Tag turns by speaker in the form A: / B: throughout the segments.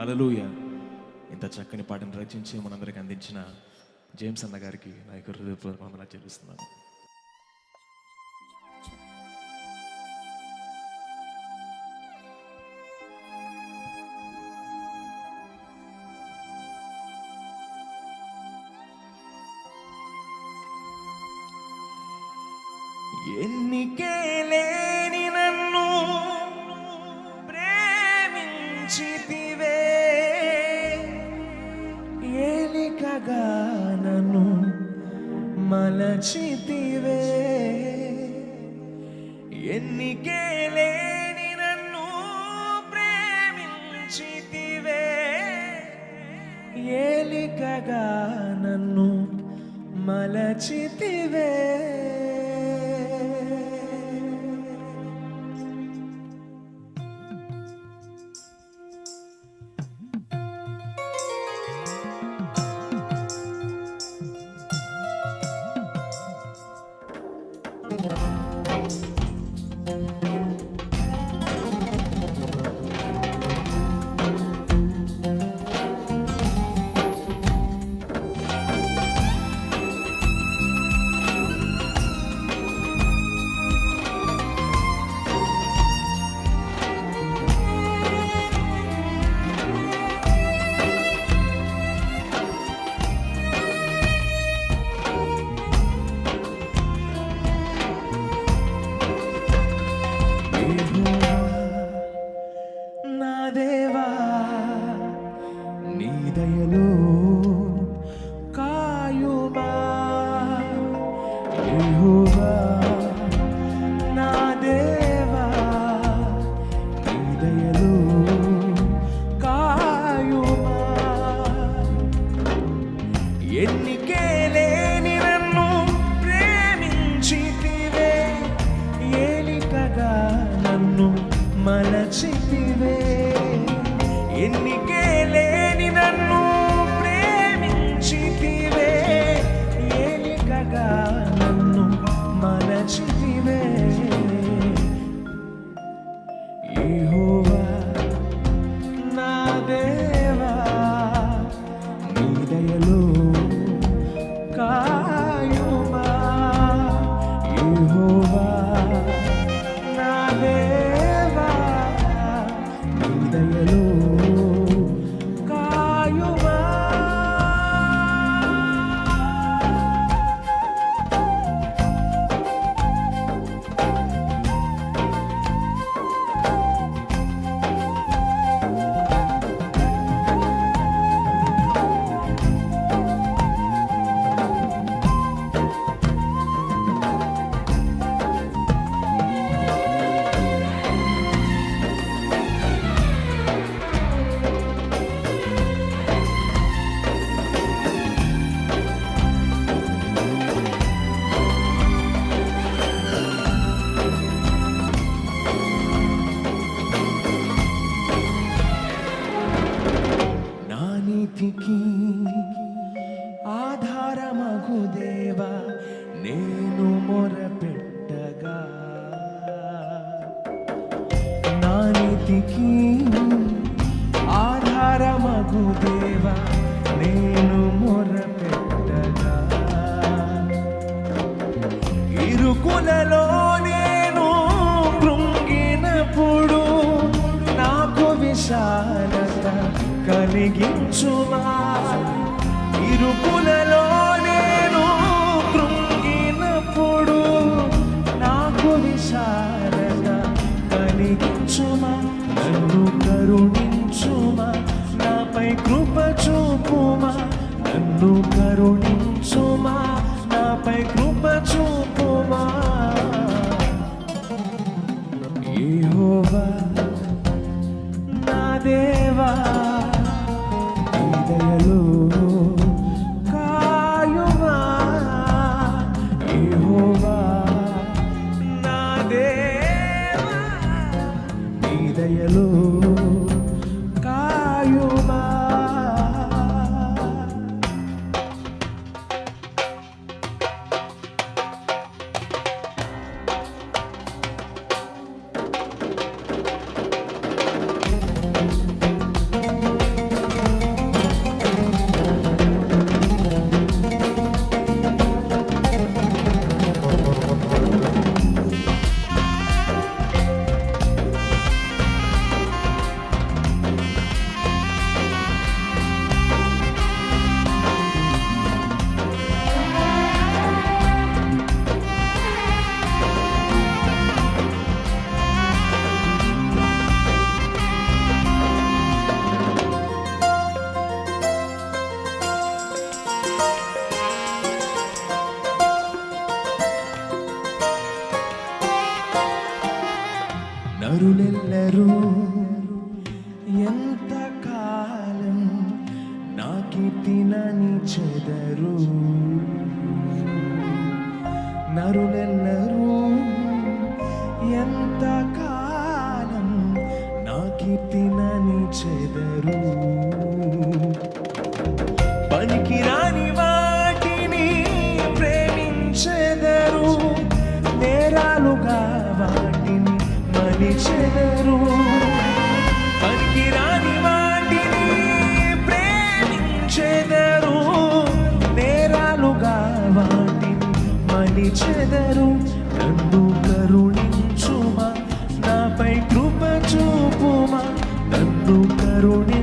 A: అలలుయ ఇంత చక్కని పాటను రచించి మనందరికి అందించిన జేమ్స్ అన్న గారికి నా యొక్క హృదయపూర్వక వందనాలు చెల్లిస్తున్నాను. ఎన్నికేలేని నన్ను ప్రేమించితివే మలచితివే ఎన్నికే లేని నన్ను ప్రేమించితివే. ఏలికగా నన్ను ఎన్నికే లేని నీకి ఆధారమగు దేవా నేను మొరపెట్టగా. నా నీతికి ఆధారమగు దేవా నేను మొరపెట్టగా. ఇరుకులలో నేను కృంగినప్పుడు నాకు విశాలత కలిగించుమా ఇరుపులలో నేను కృంగినప్పుడు నాకు విశాలత కలిగించుమా? నన్ను కరుణించుమా? నాపై కృప చూపుమా? నన్ను కరుణి కీర్తినని చెదరు నరులెల్లరూ ఎంత కాలం నా కీర్తినని చెదరు పనికిరాని వాటిని ప్రేమించెదరు. నేరాలుగా వాటిని మనిచెదరు చెదరు నన్ను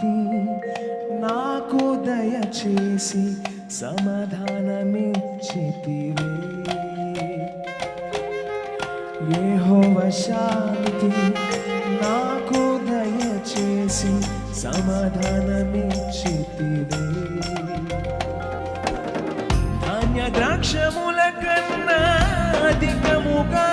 A: శాంతి నాకు దయచేసి సమాధానమిచ్చితివే. యెహోవ శాంతి నాకు దయచేసి సమాధానమిచ్చితివే. ధాన్య ద్రాక్షముల కన్నా అధికముగా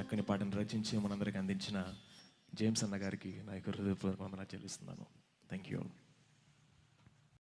A: చక్కని పాటను రచించి మనందరికి అందించిన జేమ్స్ అన్న గారికి నా యొక్క హృదయపూర్వక చెల్లిస్తున్నాను. Thank you